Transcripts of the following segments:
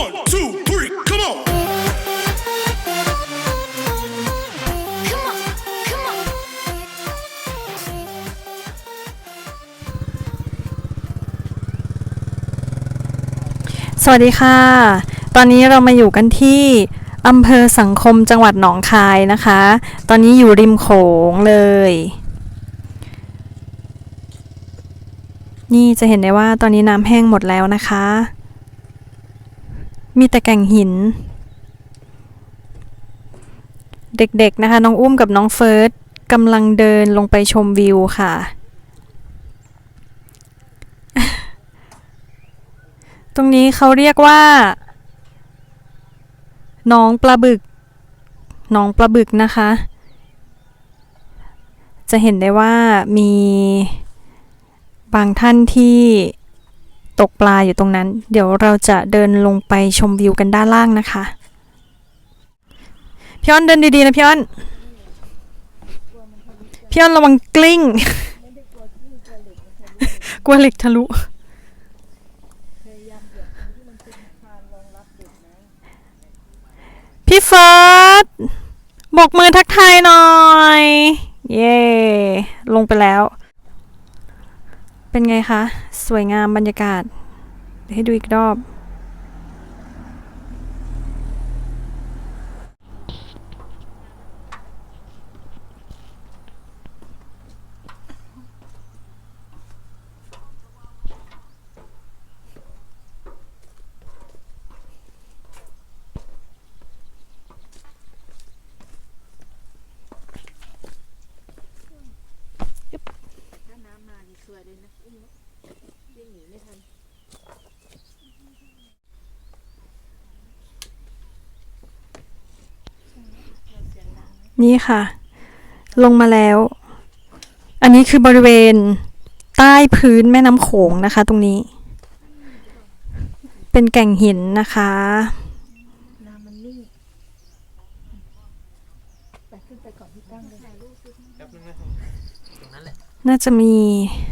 One, two, three, come on. Come on, come on. สวัสดีค่ะ ตอนนี้เรามาอยู่กันที่อำเภอสังคมจังหวัดหนองคายนะคะ ตอนนี้อยู่ริมโขงเลย นี่จะเห็นได้ว่าตอนนี้น้ำแห้งหมดแล้วนะคะ มีแต่แก่งหิน เด็กๆนะคะ น้องอุ้มกับน้องเฟิร์สกำลังเดินลงไปชมวิวค่ะ ตรงนี้เขาเรียกว่าน้องปลาบึกน้องปลาบึกนะคะ จะเห็นได้ว่ามีบางท่านที่ ตกปลาอยู่ตรงนั้น เดี๋ยวเราจะเดินลงไปชมวิวกันด้านล่างนะคะพี่อ้อนเดินดีๆนะพี่อ้อนพี่อ้อนระวังกลิ้ง กลัวเหล็กทะลุ พี่เฟิร์สบกมือทักทายหน่อย เย่ลงไปแล้ว เป็นไงคะ สวยงามบรรยากาศเดี๋ยวให้ดูอีกรอบ ถ้าน้ำมานี่ส วยเลยนะอุ้มวิ่งหนีไม่ทันนี่ค่ะ ลงมาแล้ว อันนี้คือบริเวณใต้พื้นแม่น้ำโขงนะคะ ตรงนี้ เป็นแก่งหินนะคะน้ำมันนิ่งไปขึ้นไปก่อนที่ตั้งเลยถ่ายรูปสิน่าจะมี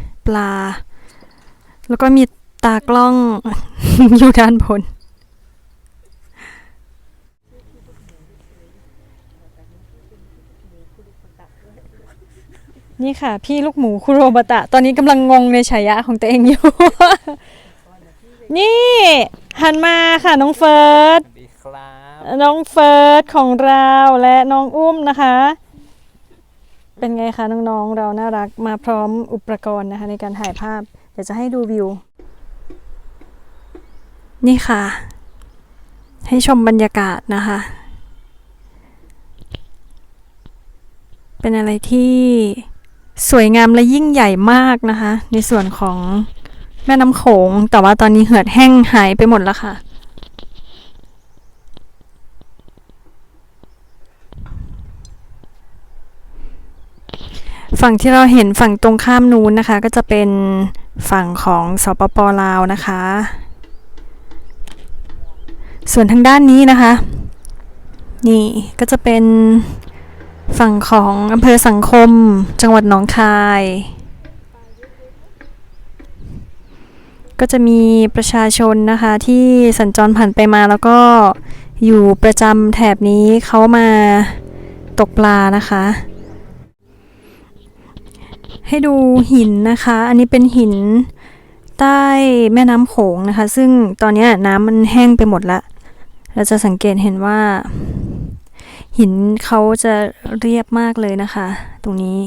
ป ลา แล้วก็มีตากล้อง อยู่ด้านบนนี่ค่ะ พี่ลูกหมูคุโรบะตะ ตอนนี้กำลังงงในฉายะของตัวเองอยู่ นี่ หันมาค่ะน้องเฟิร์สสวัสดีครับน้องเฟิร์สของเราและน้องอุ้มนะคะ เป็นไงคะน้องๆ เราน่ารักมาพร้อมอุปกรณ์นะคะในการถ่ายภาพ เดี๋ยวจะให้ดูวิว นี่ค่ะ ให้ชมบรรยากาศนะคะ เป็นอะไรที่สวยงามและยิ่งใหญ่มากนะคะ ในส่วนของแม่น้ำโขง แต่ว่าตอนนี้เหือดแห้งหายไปหมดแล้วค่ะ ฝั่งที่เราเห็นฝั่งตรงข้ามนู้นนะคะ ก็จะเป็นฝั่งของสปปลาวนะคะ ส่วนทางด้านนี้นะคะ นี่ก็จะเป็นฝั่งของอำเภอสังคม จังหวัดหนองคาย ก็จะมีประชาชนนะคะที่สัญจรผ่านไปมาแล้วก็อยู่ประจำแถบนี้เขามาตกปลานะคะ ให้ดูหินนะคะ อันนี้เป็นหินใต้แม่น้ำโขงนะคะ ซึ่งตอนนี้น้ำมันแห้งไปหมดละ เราจะสังเกตเห็นว่า หินเขาจะเรียบมากเลยนะคะ ตรงนี้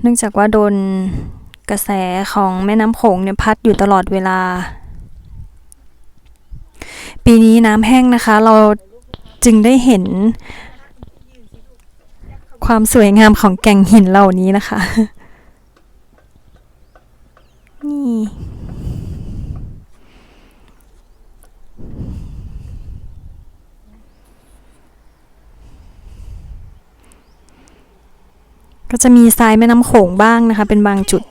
เนื่องจากว่าโดนกระแสของแม่น้ำโขงเนี่ยพัดอยู่ตลอดเวลา ปีนี้น้ำแห้งนะคะ เราจึงได้เห็น ความสวยงามของแก่งหินเหล่านี้นะคะ นี่ก็จะมีทรายแม่น้ำโขงบ้างนะคะ เป็นบางจุด